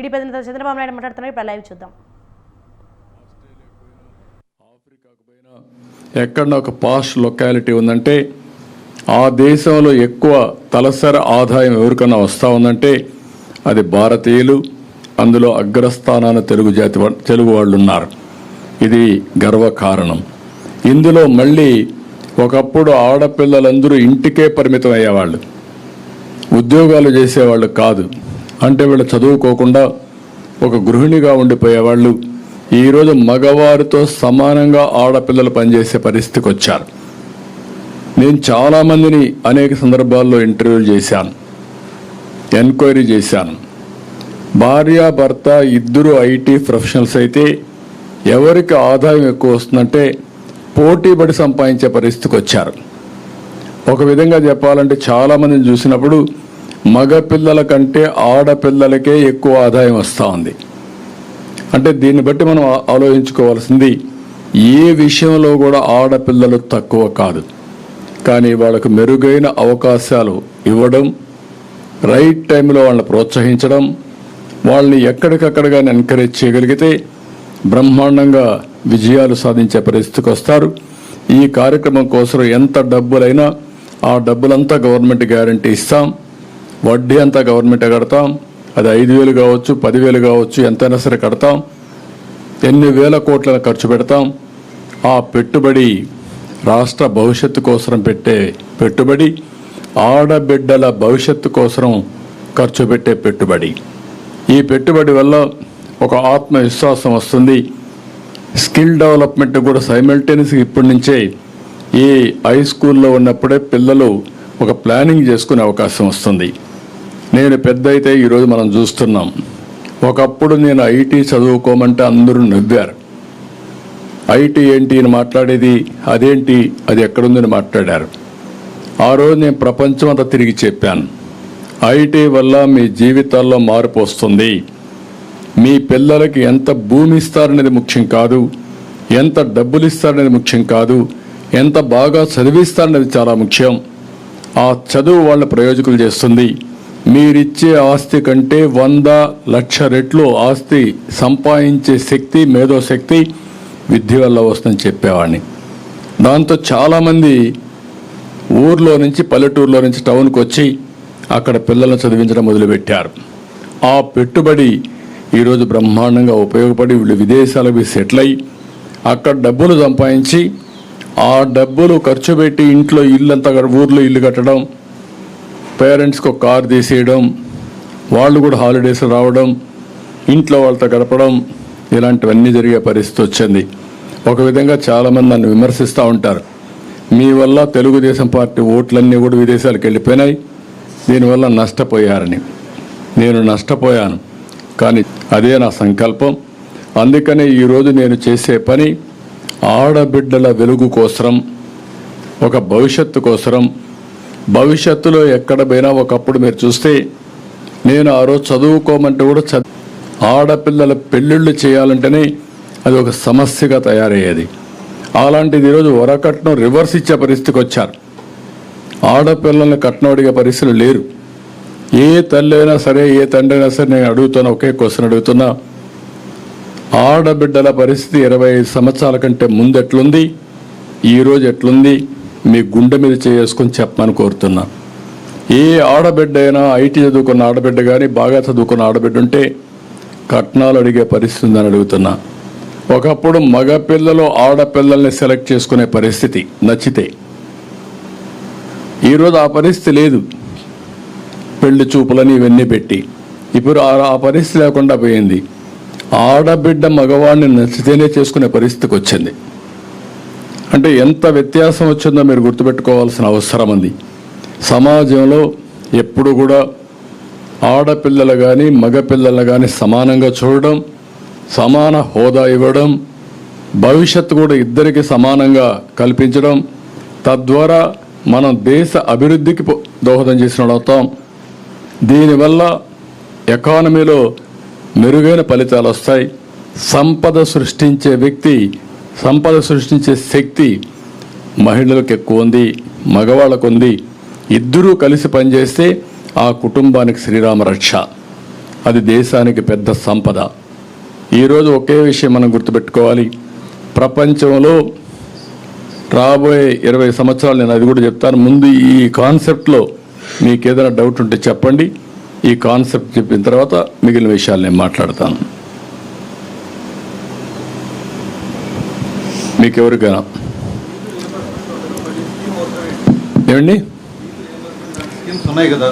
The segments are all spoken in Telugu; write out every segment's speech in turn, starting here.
టీడీపీ అధినేత చంద్రబాబు నాయుడు మాట్లాడుతున్నారు. ఇప్పుడు లైవ్ చూద్దాం. ఎక్కడ ఒక పాస్ట్ లొకాలిటీ ఉందంటే ఆ దేశంలో ఎక్కువ తలసరి ఆదాయం ఎవరికన్నా వస్తూ ఉందంటే అది భారతీయులు అందులో అగ్రస్థానాన తెలుగు జాతి తెలుగు వాళ్ళు ఉన్నారు ఇది గర్వకారణం. ఇందులో మళ్ళీ ఒకప్పుడు ఆడపిల్లలందరూ ఇంటికే పరిమితం అయ్యేవాళ్ళు ఉద్యోగాలు చేసేవాళ్ళు కాదు. అంటే వీళ్ళు చదువుకోకుండా ఒక గృహిణిగా ఉండిపోయేవాళ్ళు. ఈరోజు మగవారితో సమానంగా ఆడపిల్లలు పనిచేసే పరిస్థితికి వచ్చారు. నేను చాలామందిని అనేక సందర్భాల్లో ఇంటర్వ్యూలు చేశాను. ఎంక్వైరీ చేశాను. భార్య భర్త ఇద్దరు ఐటీ ప్రొఫెషనల్స్ అయితే ఎవరికి ఆదాయం ఎక్కువ వస్తుందంటే పోటీపడి సంపాదించే పరిస్థితికి వచ్చారు. ఒక విధంగా చెప్పాలంటే చాలామందిని చూసినప్పుడు మగ పిల్లల కంటే ఆడపిల్లలకే ఎక్కువ ఆదాయం వస్తూ ఉంది. అంటే దీన్ని బట్టి మనం ఆలోచించుకోవాల్సింది ఏ విషయంలో కూడా ఆడపిల్లలు తక్కువ కాదు. కానీ వాళ్ళకు మెరుగైన అవకాశాలు ఇవ్వడం రైట్ టైంలో వాళ్ళని ప్రోత్సహించడం వాళ్ళని ఎక్కడికక్కడగా ఎంకరేజ్ చేయగలిగితే బ్రహ్మాండంగా విజయాలు సాధించే పరిస్థితికి వస్తారు. ఈ కార్యక్రమం కోసం ఎంత డబ్బులైనా ఆ డబ్బులంతా గవర్నమెంట్ గ్యారంటీ ఇస్తాం. వడ్డీ అంతా గవర్నమెంట్ కడతాం అది ఐదు వేలు కావచ్చు పదివేలు కావచ్చు ఎంతైనా సరే కడతాం. ఎన్ని వేల కోట్లను ఖర్చు పెడతాం ఆ పెట్టుబడి రాష్ట్ర భవిష్యత్తు కోసం పెట్టే పెట్టుబడి ఆడబిడ్డల భవిష్యత్తు కోసం ఖర్చు పెట్టే పెట్టుబడి. ఈ పెట్టుబడి వల్ల ఒక ఆత్మవిశ్వాసం వస్తుంది. స్కిల్ డెవలప్మెంట్ కూడా సైమల్టేనియస్ ఇప్పటి నుంచే ఈ హై స్కూల్లో ఉన్నప్పుడే పిల్లలు ఒక ప్లానింగ్ చేసుకునే అవకాశం వస్తుంది. నేను పెద్ద అయితే ఈరోజు మనం చూస్తున్నాం. ఒకప్పుడు నేను ఐటీ చదువుకోమంటే అందరూ నవ్వారు. ఐటీ ఏంటి అని మాట్లాడేది అదేంటి అది ఎక్కడుందని మాట్లాడారు. ఆ రోజు నేను ప్రపంచం అంతా తిరిగి చెప్పాను. ఐటీ వల్ల మీ జీవితాల్లో మార్పు వస్తుంది. మీ పిల్లలకి ఎంత భూమి ఇస్తారనేది ముఖ్యం కాదు ఎంత డబ్బులు ఇస్తారనేది ముఖ్యం కాదు ఎంత బాగా చదివిస్తారనేది చాలా ముఖ్యం. ఆ చదువు వాళ్ళ ప్రయోజకులు చేస్తుంది. మీరిచ్చే ఆస్తి కంటే వంద లక్ష రెట్లు ఆస్తి సంపాదించే శక్తి మేధోశక్తి విద్య వల్ల వస్తుందని చెప్పేవాడిని. దాంతో చాలామంది ఊర్లో నుంచి పల్లెటూరులో నుంచి టౌన్కి వచ్చి అక్కడ పిల్లలను చదివించడం మొదలుపెట్టారు. ఆ పెట్టుబడి ఈరోజు బ్రహ్మాండంగా ఉపయోగపడి వీళ్ళు విదేశాలకు సెటిల్ అయ్యి అక్కడ డబ్బులు సంపాదించి ఆ డబ్బులు ఖర్చు పెట్టి ఇంట్లో ఇల్లు అంతా ఊర్లో ఇల్లు కట్టడం పేరెంట్స్కి ఒక కారు తీసేయడం వాళ్ళు కూడా హాలిడేస్ రావడం ఇంట్లో వాళ్ళతో గడపడం ఇలాంటివన్నీ జరిగే పరిస్థితి వచ్చింది. ఒక విధంగా చాలామంది నన్ను విమర్శిస్తూ ఉంటారు. మీ వల్ల తెలుగుదేశం పార్టీ ఓట్లన్నీ కూడా విదేశాలకు వెళ్ళిపోయినాయి. దీనివల్ల నష్టపోయారని. నేను నష్టపోయాను. కానీ అదే నా సంకల్పం. అందుకనే ఈరోజు నేను చేసే పని ఆడబిడ్డల వెలుగు కోసరం ఒక భవిష్యత్తు కోసరం భవిష్యత్తులో ఎక్కడ పోయినా ఒకప్పుడు మీరు చూస్తే నేను ఆ రోజు చదువుకోమంటే కూడా చ ఆడపిల్లల పెళ్ళిళ్ళు చేయాలంటేనే అది ఒక సమస్యగా తయారయ్యేది. అలాంటిది ఈరోజు వరకట్నం రివర్స్ ఇచ్చే పరిస్థితికి వచ్చారు. ఆడపిల్లల్ని కట్నం అడిగే పరిస్థితులు లేరు. ఏ తల్లి అయినా సరే ఏ తండ్రి అయినా సరే నేను అడుగుతున్నా ఒకే క్వశ్చన్ అడుగుతున్నా ఆడబిడ్డల పరిస్థితి ఇరవై ఐదు సంవత్సరాల కంటే ముందు ఎట్లుంది? ఈరోజు ఎట్లుంది? మీ గుండె మీద చేసుకొని చెప్పమని కోరుతున్నా. ఏ ఆడబిడ్డ అయినా ఐటీ చదువుకున్న ఆడబిడ్డ కానీ బాగా చదువుకున్న ఆడబిడ్డ ఉంటే కట్నాలు అడిగే పరిస్థితి ఉందని అడుగుతున్నా. ఒకప్పుడు మగ పిల్లలు ఆడపిల్లల్ని సెలెక్ట్ చేసుకునే పరిస్థితి నచ్చితే. ఈరోజు ఆ పరిస్థితి లేదు. పెళ్ళి చూపులని ఇవన్నీ పెట్టి. ఇప్పుడు ఆ ఆ పరిస్థితి లేకుండా పోయింది. ఆడబిడ్డ మగవాడిని నచ్చితేనే చేసుకునే పరిస్థితికి వచ్చింది. అంటే ఎంత వ్యత్యాసం వచ్చిందో మీరు గుర్తుపెట్టుకోవాల్సిన అవసరం ఉంది. సమాజంలో ఎప్పుడు కూడా ఆడపిల్లలు కానీ మగపిల్లలు కానీ సమానంగా చూడడం సమాన హోదా ఇవ్వడం భవిష్యత్తు కూడా ఇద్దరికి సమానంగా కల్పించడం తద్వారా మనం దేశ అభివృద్ధికి దోహదం చేసిన వాళ్ళు అవుతాం. దీనివల్ల ఎకానమీలో మెరుగైన ఫలితాలు వస్తాయి. సంపద సృష్టించే వ్యక్తి సంపద సృష్టించే శక్తి మహిళలకు ఎక్కువ ఉంది మగవాళ్ళకు ఉంది ఇద్దరూ కలిసి పనిచేస్తే ఆ కుటుంబానికి శ్రీరామ రక్ష. అది దేశానికి పెద్ద సంపద. ఈరోజు ఒకే విషయం మనం గుర్తుపెట్టుకోవాలి. ప్రపంచంలో రాబోయే ఇరవై సంవత్సరాలు నేను అది కూడా చెప్తాను. ముందు ఈ కాన్సెప్ట్లో మీకు ఏదైనా డౌట్ ఉంటే చెప్పండి. ఈ కాన్సెప్ట్ చెప్పిన తర్వాత మిగిలిన విషయాలు నేను మాట్లాడతాను. మీకెవరు ఎవరికైనా ఏమండి? ఉన్నాయి కదా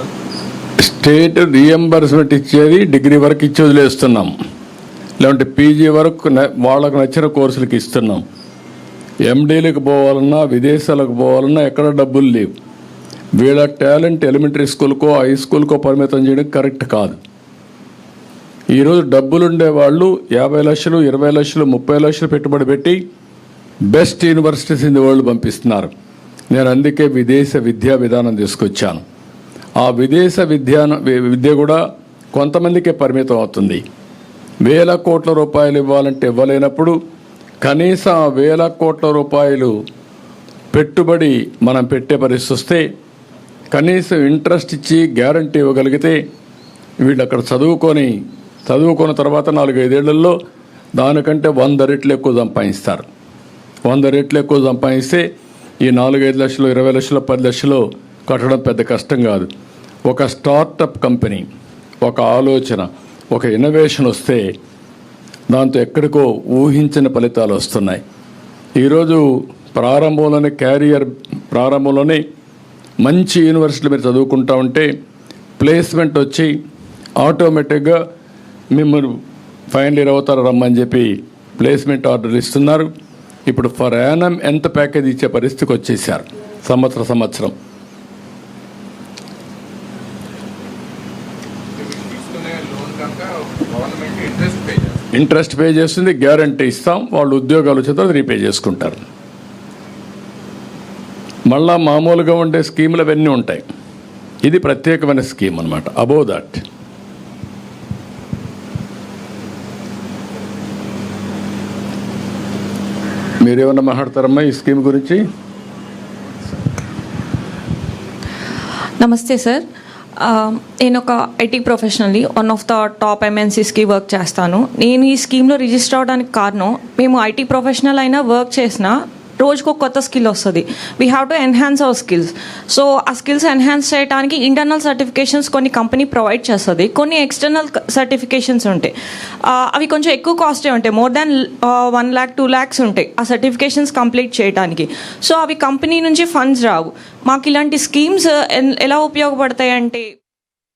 స్టేట్ రియంబర్స్మెంట్ ఇచ్చేది డిగ్రీ వరకు ఇచ్చి వదిలేస్తున్నాం లేదంటే పీజీ వరకు వాళ్ళకు నచ్చిన కోర్సులకు ఇస్తున్నాం. ఎండీలకు పోవాలన్నా విదేశాలకు పోవాలన్నా ఎక్కడ డబ్బులు లేవు. వీళ్ళ టాలెంట్ ఎలిమెంటరీ స్కూల్కో హై స్కూల్కో పరిమితం చేయడం కరెక్ట్ కాదు. ఈరోజు డబ్బులుండే వాళ్ళు యాభై లక్షలు ఇరవై లక్షలు ముప్పై లక్షలు పెట్టుబడి పెట్టి best universities in the world పంపిస్తున్నారు. నేను అందుకే విదేశ విద్యా విధానం తీసుకొచ్చాను. ఆ విదేశ విద్యా విద్య కూడా కొంతమందికే పరిమితం అవుతుంది. వేల కోట్ల రూపాయలు ఇవ్వాలంటే ఇవ్వలేనప్పుడు కనీసం ఆ వేల కోట్ల రూపాయలు పెట్టుబడి మనం పెట్టే పరిస్థితి వస్తే కనీసం ఇంట్రెస్ట్ ఇచ్చి గ్యారంటీ ఇవ్వగలిగితే వీళ్ళు అక్కడ చదువుకొని చదువుకున్న తర్వాత నాలుగైదేళ్ళలో దానికంటే వంద రెట్లు ఎక్కువ సంపాదిస్తారు. వంద రెట్లు ఎక్కువ సంపాదిస్తే ఈ నాలుగైదు లక్షలు ఇరవై లక్షలు పది లక్షలు కట్టడం పెద్ద కష్టం కాదు. ఒక స్టార్టప్ కంపెనీ ఒక ఆలోచన ఒక ఇన్నోవేషన్ వస్తే దాంతో ఎక్కడికో ఊహించని ఫలితాలు వస్తున్నాయి. ఈరోజు ప్రారంభంలోనే క్యారియర్ ప్రారంభంలోనే మంచి యూనివర్సిటీలు మీరు చదువుకుంటా ఉంటే ప్లేస్మెంట్ వచ్చి ఆటోమేటిక్గా మిమ్మల్ని ఫైనల్ ఇయర్ అవుతారు రమ్మని చెప్పి ప్లేస్మెంట్ ఆర్డర్ ఇస్తున్నారు. ఇప్పుడు ఫర్ యానం ఎంత ప్యాకేజ్ ఇచ్చే పరిస్థితికి వచ్చేసారు సంవత్సర సంవత్సరం. ఇంట్రెస్ట్ పే చేస్తుంది గ్యారంటీ ఇస్తాం వాళ్ళు ఉద్యోగాలు వచ్చిన రీపే చేసుకుంటారు. మళ్ళా మామూలుగా ఉండే స్కీములు అవన్నీ ఉంటాయి. ఇది ప్రత్యేకమైన స్కీమ్ అనమాట అబో దాట్. మీరేమన్నా మాట్లాడతారమ్మా ఈ స్కీమ్ గురించి? నమస్తే సార్. నేను ఒక IT professionally one of the top ఎంఎన్సీస్కి work చేస్తాను. నేను ఈ స్కీమ్లో రిజిస్టర్ అవడానికి కారణం మేము ఐటీ ప్రొఫెషనల్ అయినా వర్క్ చేసినా రోజుకు కొత్త స్కిల్ వస్తుంది. We have to enhance our skills so ఆ స్కిల్స్ ఎన్హాన్స్ చేయడానికి ఇంటర్నల్ సర్టిఫికేషన్స్ కొన్ని కంపెనీ ప్రొవైడ్ చేస్తుంది. కొన్ని ఎక్స్టర్నల్ సర్టిఫికేషన్స్ ఉంటాయి. అవి కొంచెం ఎక్కువ కాస్టే ఉంటాయి. More than one lakh two lakhs ఉంటాయి ఆ సర్టిఫికేషన్స్ కంప్లీట్ చేయడానికి సో అవి కంపెనీ నుంచి ఫండ్స్ రావు. మాకు ఇలాంటి స్కీమ్స్ ఎలా ఉపయోగపడతాయి అంటే